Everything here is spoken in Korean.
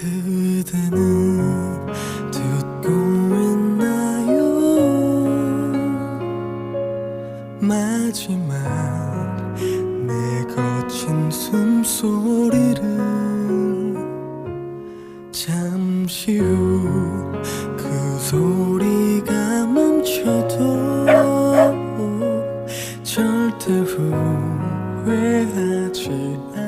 그대는 듣고 있나요? 마지막 내 거친 숨소리를 잠시 후 그 소리가 멈춰도 절대 후회하지 않아.